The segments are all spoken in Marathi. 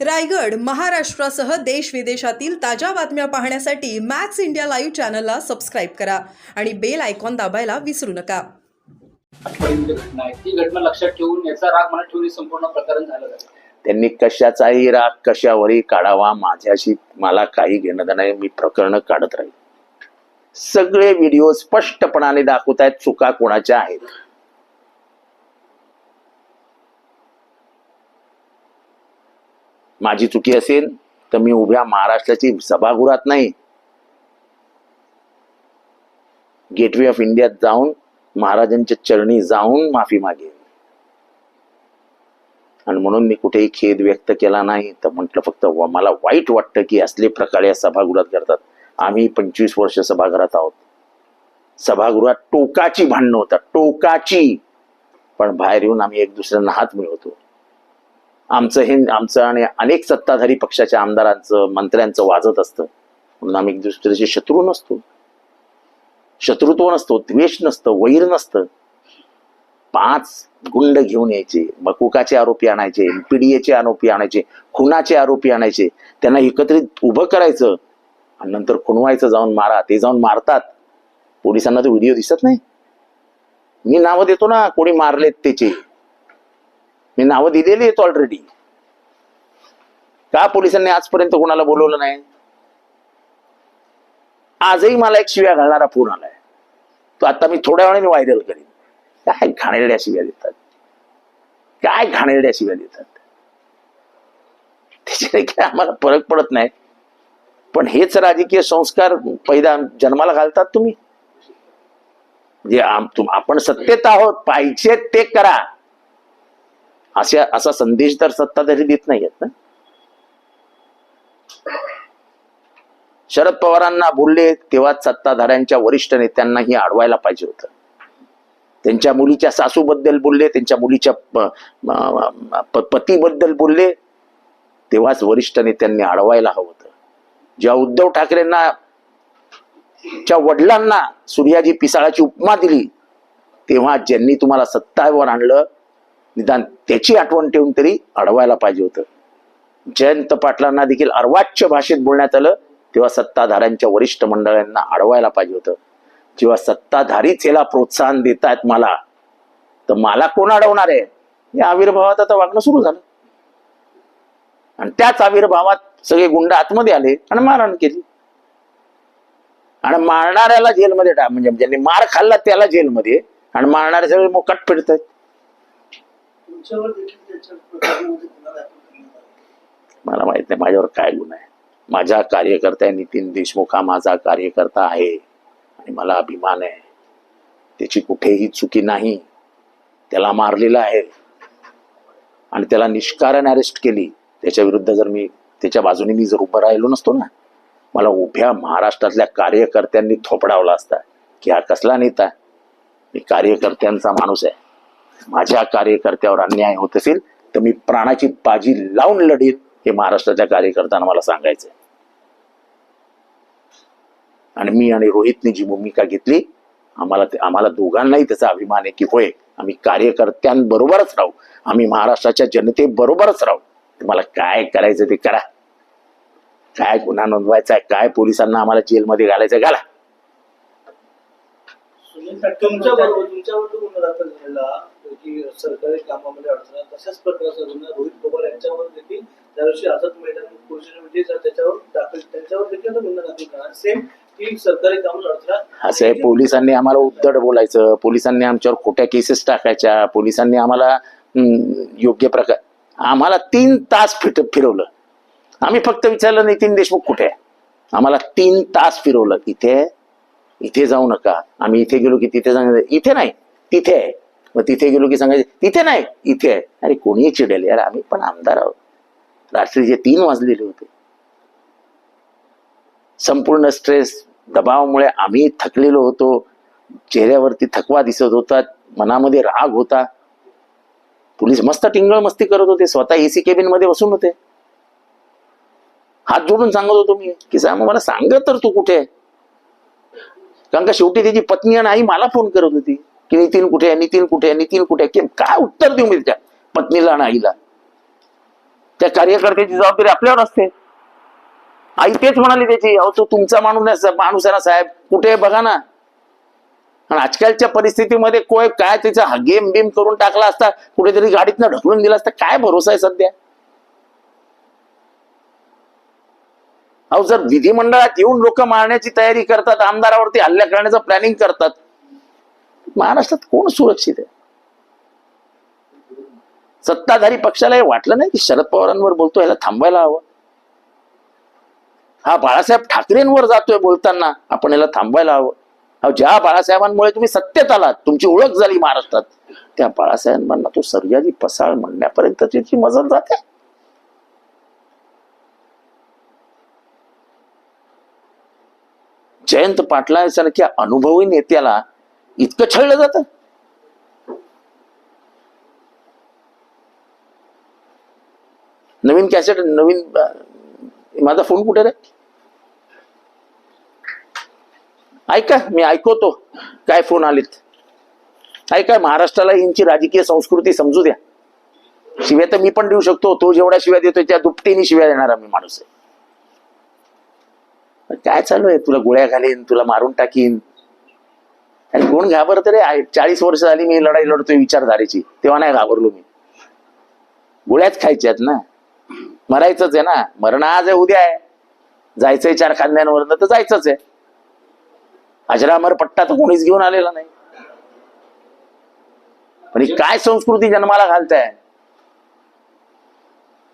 रायगड महाराष्ट्रासह देश विदेशातील ताज्या बातम्या पाहण्यासाठी मॅक्स इंडिया लाईव्ह चॅनलला सबस्क्राईब करा आणि बेल आयकॉन दाबायला विसरू नका. घटना आहे ती घटना लक्षात ठेवून याचा राग मनात ठेवून हे संपूर्ण प्रकरण झालं त्यांनी कशाचाही राग कशावरही काढावा माझ्याशी मला काही घेणं देणं नाही मी प्रकरण काढत राहील सगळे व्हिडिओ स्पष्टपणाने दाखवत आहेत चुका कोणाच्या आहेत? माझी चुकी असेल तर मी उभ्या महाराष्ट्राची सभागृहात नाही. गेटवे ऑफ इंडियात जाऊन महाराजांच्या चरणी जाऊन माफी मागेन आणि म्हणून मी कुठेही खेद व्यक्त केला नाही तर म्हटलं फक्त मला वाईट वाटतं की असले प्रकारे या सभागृहात करतात. आम्ही पंचवीस वर्ष सभागृहात आहोत. सभागृहात टोकाची भांडणं होतात टोकाची. पण बाहेर येऊन आम्ही एक दुसऱ्यांना हात मिळवतो. आमचं हे आमचं आणि अनेक सत्ताधारी पक्षाच्या आमदारांचं मंत्र्यांचं वाजत असतं. म्हणून आम्ही दुसऱ्याचे शत्रू नसतो. शत्रुत्व नसतो द्वेष नसतं वैर नसतं. पाच गुंड घेऊन यायचे. बकुकाचे आरोपी आणायचे पीडीएचे आरोपी आणायचे खुनाचे आरोपी आणायचे. त्यांना एकत्रित उभं करायचं आणि नंतर खुणवायचं जाऊन मारा. ते जाऊन मारतात. पोलिसांना तो व्हिडिओ दिसत नाही. मी नावं देतो ना कोणी मारलेत त्याचे. मी नावं दिलेली आहेत ऑलरेडी का पोलिसांनी आजपर्यंत कोणाला बोलवलं नाही? आजही मला एक शिव्या घालणारा फोन आलाय. तो आता मी थोड्या वेळाने व्हायरल करीन. काय घाणेरड्या शिव्या देतात? काय घाणेरड्या शिव्या देतात? त्याच्याने काय आम्हाला फरक पडत नाही. पण हेच राजकीय संस्कार पैदा जन्माला घालतात तुम्ही. जे आपण सत्तेत आहोत पाहिजे ते करा. अशा असा संदेश तर सत्ताधारी देत नाहीयेत ना? शरद पवारांना बोलले तेव्हा सत्ताधाऱ्यांच्या वरिष्ठ नेत्यांनाही अडवायला पाहिजे होतं. त्यांच्या मुलीच्या सासूबद्दल बोलले त्यांच्या मुलीच्या पतीबद्दल बोलले तेव्हाच वरिष्ठ नेत्यांनी अडवायला हवं होतं. जेव्हा उद्धव ठाकरेंना च्या वडिलांना सूर्याजी पिसाळाची उपमा दिली तेव्हा ज्यांनी तुम्हाला सत्तावर आणलं निदान त्याची आठवण ठेवून तरी अडवायला पाहिजे होतं. जयंत पाटलांना देखील अर्वाच्य भाषेत बोलण्यात आलं तेव्हा सत्ताधाऱ्यांच्या वरिष्ठ मंडळांना अडवायला पाहिजे होतं. जेव्हा सत्ताधारीच याला प्रोत्साहन देत आहेत मला तर मला कोण अडवणार आहे? या आविर्भावात आता वागणं सुरू झालं. आणि त्याच आविर्भावात सगळे गुंड आतमध्ये आले आणि मारहाण केली. आणि मारणाऱ्याला जेलमध्ये म्हणजे ज्यांनी मार खाल्ला त्याला जेलमध्ये आणि मारणारे सगळे मोकाट फिरत आहेत तुमच्यावर देखील त्याच्या प्रकरणामध्ये गुन्हा दाखल करण्यात आला मला माहीत नाही माझ्यावर काय गुन्हा आहे? माझ्या कार्यकर्त्या नितीन देशमुख हा माझा कार्यकर्ता आहे आणि मला अभिमान आहे. त्याची कुठेही चुकी नाही. त्याला मारलेलं आहे. आणि त्याला निष्कारण अरेस्ट केली. त्याच्या विरुद्ध जर मी त्याच्या बाजूने मी जर उभं राहिलो नसतो ना मला उभ्या महाराष्ट्रातल्या कार्यकर्त्यांनी थोपडावला असता. की हा कसला नेता? मी कार्यकर्त्यांचा माणूस आहे. माझ्या कार्यकर्त्यावर अन्याय होत असेल तर मी प्राणाची बाजी लावून लढीत हे महाराष्ट्राच्या कार्यकर्त्यांना मला सांगायचं आणि मी आणि रोहितने जी भूमिका घेतली आम्हाला आम्हाला दोघांनाही त्याचा अभिमान आहे की होय आम्ही कार्यकर्त्यांबरोबरच राहू आम्ही महाराष्ट्राच्या जनतेबरोबरच राहू. तुम्हाला काय करायचं ते करा. काय गुन्हा नोंदवायचा आहे काय पोलिसांना आम्हाला जेलमध्ये घालायचं घाला. तुमच्या जो की सरकारी कामामध्ये अडचण तशाच प्रकारचा गुन्हा रोहित पवार यांच्यावर देखील त्या दिवशी आझाद मैदान पोलिसांनी म्हणजे त्याच्यावर दाखल त्यांच्यावर देखील गुन्हा दाखल करणार. सेम की सरकारी कामात अडथळा असं आहे पोलिसांनी आम्हाला उद्धट बोलायचं. पोलिसांनी आमच्यावर खोट्या केसेस टाकायच्या. पोलिसांनी आम्हाला योग्य प्रकार आम्हाला तीन तास फिट फिरवलं. आम्ही फक्त विचारलं नितीन देशमुख कुठे आहे? आम्हाला तीन तास फिरवलं. इथे इथे जाऊ नका. आम्ही इथे गेलो की तिथे सांगायचं इथे नाही तिथे आहे. मग तिथे गेलो की सांगायचे तिथे नाही इथे आहे. अरे कोणीही चिडेल यार आम्ही पण आमदार आहोत. रात्रीचे तीन वाजलेले होते. संपूर्ण स्ट्रेस दबावामुळे आम्ही थकलेलो होतो. चेहऱ्यावरती थकवा दिसत होता मनामध्ये राग होता. पोलीस मस्त टिंगळ मस्ती करत होते स्वतः एसी केबिनमध्ये बसून होते. हात जोडून सांगत होतो मी की साहेब मला सांग तर तू कुठे? आहे कारण का शेवटी त्याची पत्नी आणि आई मला फोन करत होती. की नितीन कुठे आहे नितीन कुठे आहे नितीन कुठे आहे? की काय उत्तर देऊ मी त्या पत्नीला आणि आईला? त्या कार्यकर्त्याची जबाबदारी आपल्यावर असते. आई तेच म्हणाली त्याची अहो तो तुमचा माणूस माणूस आहे ना साहेब कुठे आहे बघा ना. आणि आजकालच्या परिस्थितीमध्ये कोय काय त्याचा गेम बिम करून टाकला असता कुठेतरी गाडीतनं ढकलून दिला असता काय भरोसा आहे सध्या? अहो जर विधिमंडळात येऊन लोक मारण्याची तयारी करतात आमदारावरती हल्ला करण्याचं प्लॅनिंग करतात महाराष्ट्रात कोण सुरक्षित आहे? सत्ताधारी पक्षाला हे वाटलं नाही की शरद पवारांवर बोलतो याला थांबायला हवं? हा बाळासाहेब ठाकरेंवर जातोय बोलताना आपण याला थांबायला हवं. अहो ज्या बाळासाहेबांमुळे तुम्ही सत्तेत आलात तुमची ओळख झाली महाराष्ट्रात त्या बाळासाहेबांना तो सर्जाजी पसाळ म्हणण्यापर्यंत त्याची मजल जाते. जयंत पाटला सारख्या अनुभवी नेत्याला इतकं छळलं जात? नवीन कॅसेट नवीन माझा फोन कुठे रे? ऐका मी ऐकवतो काय फोन आलेत. ऐका महाराष्ट्राला यांची राजकीय संस्कृती समजू द्या. शिव्या तर मी पण देऊ शकतो तो जेवढ्या शिव्या देतोय त्या दुपटीने शिव्या देणारा मी माणूस आहे. काय चालू आहे? तुला गोळ्या घालीन तुला मारून टाकीन. आणि कोण घाबरत रे? आहे. चाळीस वर्ष झाली मी लढाई लढतोय विचारधारेची. तेव्हा नाही घाबरलो मी. गोळ्याच खायच्यात ना. मरायचंच आहे ना. मरण आज आहे उद्या आहे. जायचंय चार खांद्यांवर तर जायचंच आहे. अजरामर पट्टा तर कोणीच घेऊन आलेला नाही. पण ही काय संस्कृती जन्माला घालताय?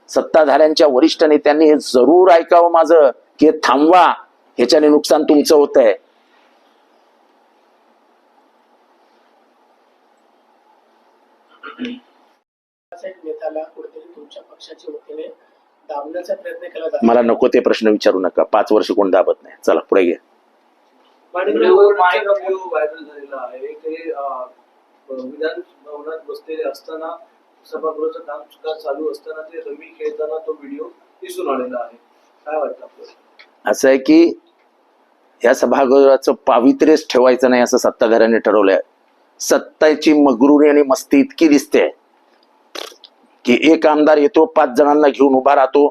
सत्ताधाऱ्यांच्या वरिष्ठ नेत्यांनी हे जरूर ऐकावं माझं की थांबवा. ह्याच्याने नुकसान तुमचं होत आहे साहेब नेत्याला कुठेतरी तुमच्या पक्षाच्या वतीने दाबण्याचा प्रयत्न केला जातो. मला नको ते प्रश्न विचारू नका. पाच वर्ष कोण दाबत नाही. चला पुढे घ्या माणिकराव व्हिडिओ व्हायरल झालेला आहे. ते अं, विधान भवनात बसलेले असताना सभागृहाचं काम सुद्धा चालू असताना ते रमी खेळताना तो व्हिडिओ दिसून आलेला आहे. काय वाटतं आपल्याला? असं आहे की या सभागृहाचं पावित्र्यच ठेवायचं नाही असं सत्ताधाऱ्यांनी ठरवलंय. सत्ताची मगरुरी आणि मस्ती इतकी दिसते. की एक आमदार येतो पाच जणांना घेऊन उभा राहतो.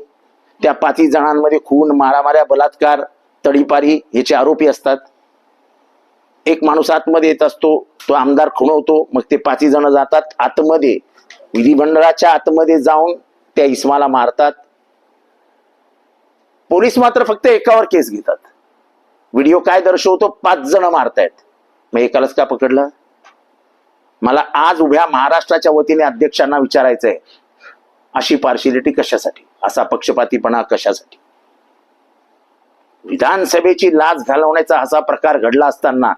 त्या पाचही जणांमध्ये खून मारामाऱ्या बलात्कार तडीपारी याचे आरोपी असतात. एक माणूस आतमध्ये येत असतो तो आमदार खुणवतो मग ते पाचही जण जातात. आतमध्ये विधिमंडळाच्या आतमध्ये जाऊन त्या इस्माला मारतात. पोलीस मात्र फक्त एकावर केस घेतात. व्हिडिओ काय दर्शवतो? पाच जण मारतायत. मग एकालाच का पकडलं? मला आज उभ्या महाराष्ट्राच्या वतीने अध्यक्षांना विचारायचंय. अशी पार्शिलिटी कशासाठी? असा पक्षपातीपणा कशासाठी? विधानसभेची लाच घालवण्याचा असा प्रकार घडला असताना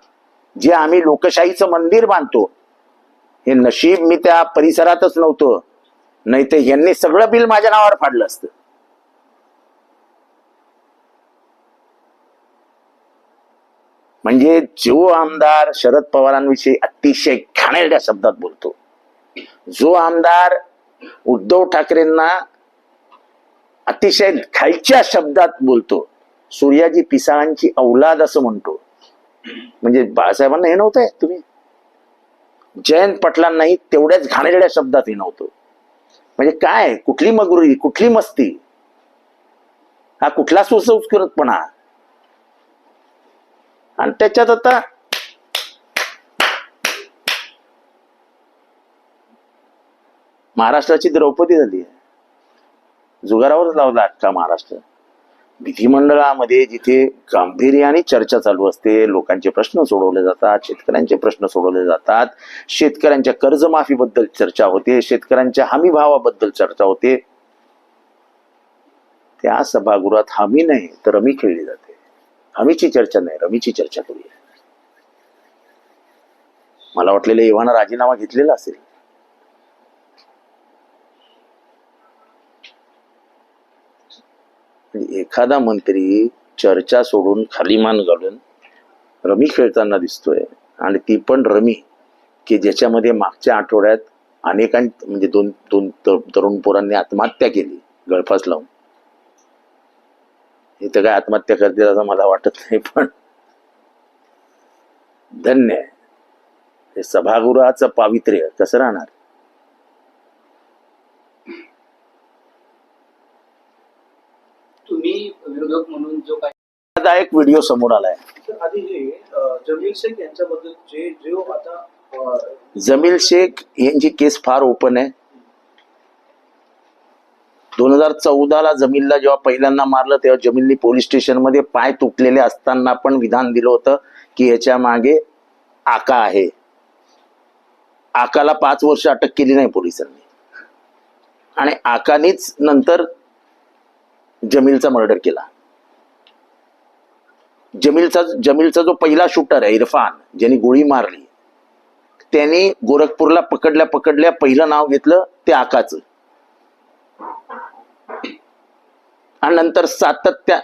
जे आम्ही लोकशाहीचं मंदिर बांधतो हे नशीब मी त्या परिसरातच नव्हतं. नाही ते यांनी सगळं बिल माझ्या नावावर फाडलं असतं. म्हणजे जो आमदार शरद पवारांविषयी अतिशय घाणेरड्या शब्दात बोलतो जो आमदार उद्धव ठाकरेंना अतिशय खालच्या शब्दात बोलतो. सूर्याजी पिसाळांची औलाद असं म्हणतो. म्हणजे बाळासाहेबांना हे नव्हतंय तुम्ही. जयंत पाटलांनाही तेवढ्याच घाणेरड्या शब्दात हे नव्हतं. म्हणजे काय? कुठली मगुरी? कुठली मस्ती? हा कुठला सुसंस्कृतपणा? आणि त्याच्यात आता महाराष्ट्राची द्रौपदी झाली आहे. जुगारावरच लावला अख्खा महाराष्ट्र. विधिमंडळामध्ये जिथे गांभीर्याने चर्चा चालू असते लोकांचे प्रश्न सोडवले जातात शेतकऱ्यांचे प्रश्न सोडवले जातात शेतकऱ्यांच्या कर्जमाफीबद्दल चर्चा होते शेतकऱ्यांच्या हमी भावाबद्दल चर्चा होते. त्या सभागृहात हमी नाही तर रमी खेळली जाते. हमीची चर्चा नाही रमीची चर्चा करूया. मला वाटलेलं एव्हाना राजीनामा घेतलेला असेल. एखादा मंत्री चर्चा सोडून खाली मान घालून रमी खेळताना दिसतोय. आणि ती पण रमी की ज्याच्यामध्ये मागच्या आठवड्यात अनेकां म्हणजे दोन दोन तरुण पोरांनी आत्महत्या केली गळफास लावून. इथं काय आत्महत्या करतील असं मला वाटत नाही पण धन्य आहे. हे सभागृहाचं पावित्र्य कसं राहणार तुम्ही विरोधक म्हणून जो काही आता एक व्हिडिओ समोर आलाय. हे जमील शेख यांच्याबद्दल जे जो आता अं, जमील शेख यांची केस फार ओपन आहे. दोन हजार चौदाला जमीलला जेव्हा पहिल्यांदा मारलं तेव्हा जमीलनी पोलीस स्टेशनमध्ये पाय तुटलेले असताना पण विधान दिलं होतं की याच्या मागे आका आहे. आकाला पाच वर्ष अटक केली नाही पोलिसांनी. आणि आकानीच नंतर जमीलचा मर्डर केला. जमीलचा जमीलचा जो पहिला शूटर आहे इरफान ज्यांनी गोळी मारली त्यांनी गोरखपूरला पकडल्या पकडल्या पहिलं नाव घेतलं ते आकाचं. आणि नंतर सातत्या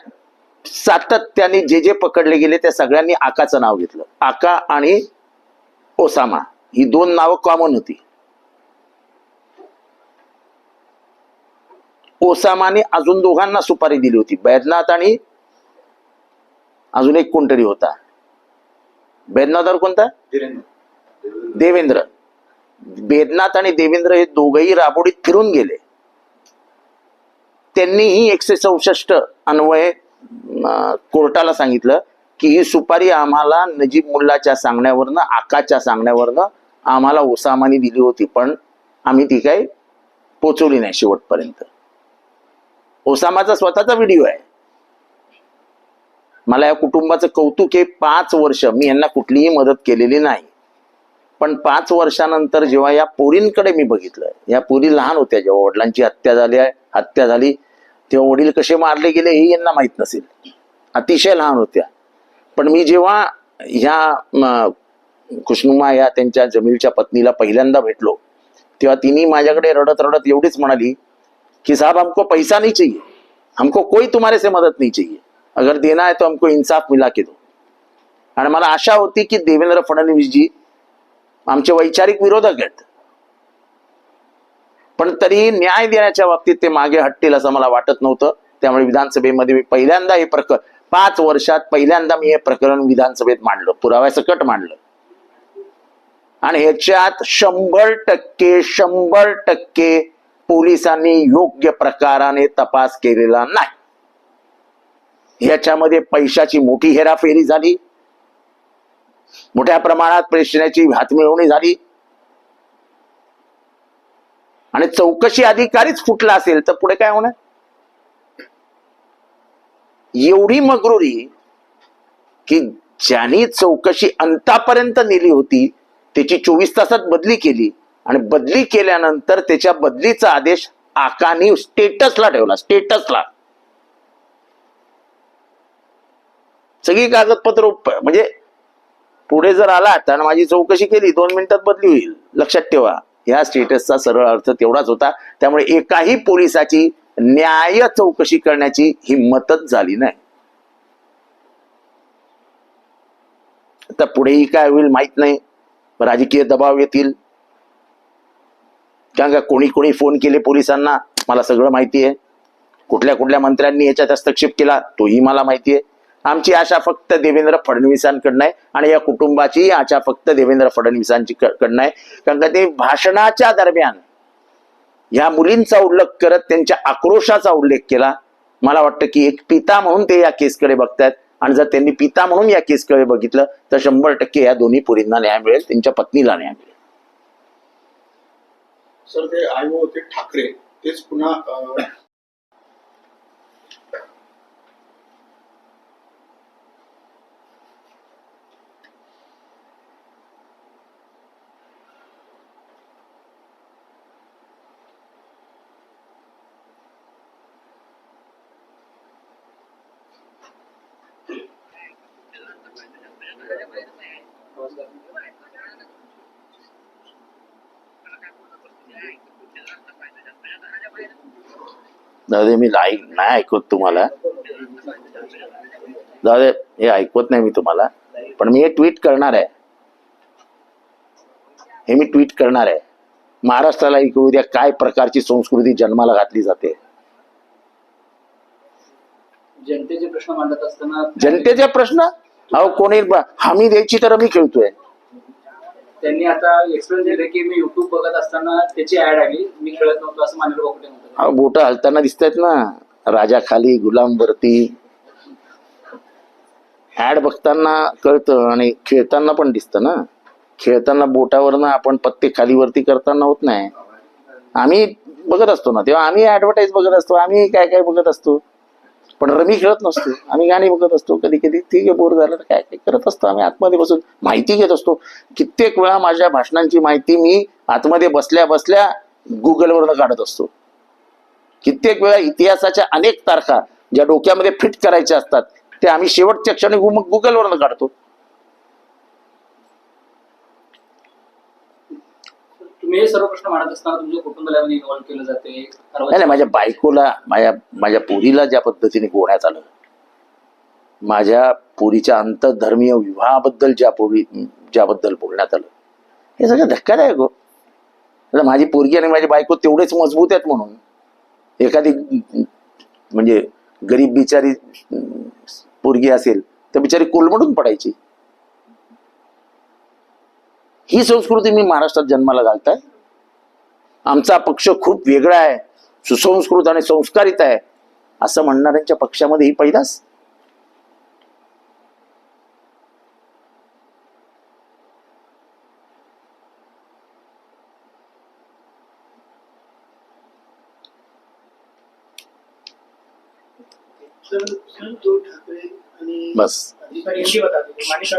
सातत्याने जे जे पकडले गेले त्या सगळ्यांनी आकाचं नाव घेतलं. आका आणि ओसामा ही दोन नावं कॉमन होती. ओसामाने अजून दोघांना सुपारी दिली होती बैदनाथ आणि अजून एक कोणतरी होता. बैद्यनाथवर कोणता? देवेंद्र. बेदनाथ आणि देवेंद्र हे दोघही राबोडीत फिरून गेले. त्यांनीही एकशे चौसष्ट अन्वये कोर्टाला सांगितलं की ही सुपारी आम्हाला नजीब मुल्लाच्या सांगण्यावरनं आकाच्या सांगण्यावरनं आम्हाला ओसामानी दिली होती पण आम्ही ती काही पोचवली नाही शेवटपर्यंत. ओसामाचा स्वतःचा व्हिडिओ आहे. मला या कुटुंबाचं कौतुक आहे पाच वर्ष मी यांना कुठलीही मदत केलेली नाही. पण पाच वर्षानंतर जेव्हा या पोरींकडे मी बघितलं या पोरी लहान होत्या जेव्हा वडिलांची हत्या झाली हत्या झाली तेव्हा वडील कसे मारले गेले हे यांना माहीत नसेल. अतिशय लहान होत्या. पण मी जेव्हा ह्या म, खुशनुमा या त्यांच्या जमीलच्या पत्नीला पहिल्यांदा भेटलो तेव्हा तिने माझ्याकडे रडत रडत एवढीच म्हणाली की साहब हमको पैसा नाही चाहिए. हमको कोई तुम्हारे से मदत नाही चाहिए. अगर देना है तो हमको इंसाफ मिला के दो। आणि मला आशा होती की देवेंद्र फडणवीस जी आमचे वैचारिक विरोधक आहेत पण तरी न्याय देण्याच्या बाबतीत ते मागे हटतील असं मला वाटत नव्हतं. त्यामुळे विधानसभेमध्ये मी पहिल्यांदा हे प्रकरण पाच वर्षात पहिल्यांदा मी हे प्रकरण विधानसभेत मांडलं पुराव्यासकट मांडलं. आणि ह्याच्यात शंभर टक्के शंभर टक्के पोलिसांनी योग्य प्रकाराने तपास केलेला नाही. याच्यामध्ये पैशाची मोठी हेराफेरी झाली. मोठ्या प्रमाणात पैशाची हातमिळवणी झाली. आणि चौकशी अधिकारीच फुटला असेल तर पुढे काय होणार? एवढी मगरुरी की ज्यांनी चौकशी अंतापर्यंत नेली होती त्याची चोवीस तासात बदली केली. आणि बदली केल्यानंतर त्याच्या बदलीचा आदेश आकानी स्टेटसला ठेवला स्टेटसला सगळी कागदपत्र म्हणजे पुढे जर आला तर माझी चौकशी केली दोन मिनिटात बदली होईल. लक्षात ठेवा. ह्या स्टेटसचा सरळ अर्थ तेवढाच होता. त्यामुळे एकाही पोलिसाची न्याय चौकशी करण्याची हिंमतच झाली नाही. आता पुढेही काय होईल माहीत नाही. राजकीय दबाव येतील. कारण का कोणी कोणी फोन केले पोलिसांना? मला सगळं माहिती आहे. कुठल्या कुठल्या मंत्र्यांनी याच्यात हस्तक्षेप केला? तोही मला माहिती आहे. आमची आशा फक्त देवेंद्र फडणवीसांकडनं आहे आणि या कुटुंबाची आशा फक्त देवेंद्र फडणवीसांची कडनं आहे. कारण का ते भाषणाच्या दरम्यान या मुलींचा उल्लेख करत त्यांच्या आक्रोशाचा उल्लेख केला. मला वाटतं की एक पिता म्हणून ते या केसकडे बघतायत. आणि जर त्यांनी पिता म्हणून या केसकडे बघितलं तर शंभर टक्के या दोन्ही पुरींना न्याय मिळेल त्यांच्या पत्नीला न्याय मिळेल. सर ते आयो होते ठाकरे तेच पुन्हा दादा मी ऐक नाही ऐकत तुम्हाला. दादा हे ऐकवत नाही मी तुम्हाला. पण मी हे ट्विट करणार आहे. हे मी ट्विट करणार आहे. महाराष्ट्राला ऐकू द्या काय प्रकारची संस्कृती जन्माला घातली जाते? जनतेचे प्रश्न मांडत असताना जनतेचे प्रश्न? अहो कोणी ब- हमी द्यायची तर मी खेळतोय. त्यांनी आता एक्सप्लेन दिले की मी युट्यूब बघत असताना त्याची ऍड आली. मी खेळत नव्हतो असं मानलं अहो बोट हलताना दिसतायत ना. राजा खाली गुलाम वरती. ऍड बघताना कळतं आणि खेळताना पण दिसतं ना. खेळताना बोटावरनं आपण पत्ते खाली वरती करताना होत नाही. आम्ही बघत असतो ना. तेव्हा आम्ही ऍडव्हर्टाईज बघत असतो. आम्ही काय काय बघत असतो? पण रमी खेळत नसतो. आम्ही गाणी बघत असतो. कधी कधी ठीक आहे बोर झालं तर काय काय करत असतो. आम्ही आतमध्ये बसून माहिती घेत असतो. कित्येक वेळा माझ्या भाषणांची माहिती मी आतमध्ये बसल्या बसल्या गुगलवरनं काढत असतो. कित्येक वेळा इतिहासाच्या अनेक तारखा ज्या डोक्यामध्ये फिट करायच्या असतात ते आम्ही शेवटच्या क्षणी मग गुगलवरनं काढतो तुम्ही हे सर्व प्रश्न मांडत असताना तुमच्या कुटुंबाला इन्व्हॉल्व केलं जाते? नाही नाही माझ्या बायकोला माझ्या माझ्या पोरीला ज्या पद्धतीने गोण्यात आलं माझ्या पोरीच्या आंतरधर्मीय विवाहाबद्दल ज्या पोरी ज्याबद्दल बोलण्यात आलं हे सगळं धक्कादायक हो. आता माझी पोरगी आणि माझी बायको तेवढेच मजबूत आहेत म्हणून एखादी म्हणजे गरीब बिचारी अं, पोरगी असेल तर बिचारी कोलमडून पडायची. ही संस्कृती मी महाराष्ट्रात जन्माला घालताय. आमचा पक्ष खूप वेगळा आहे सुसंस्कृत आणि संस्कारित आहे असं म्हणणाऱ्यांच्या पक्षामध्ये ही आणि बस.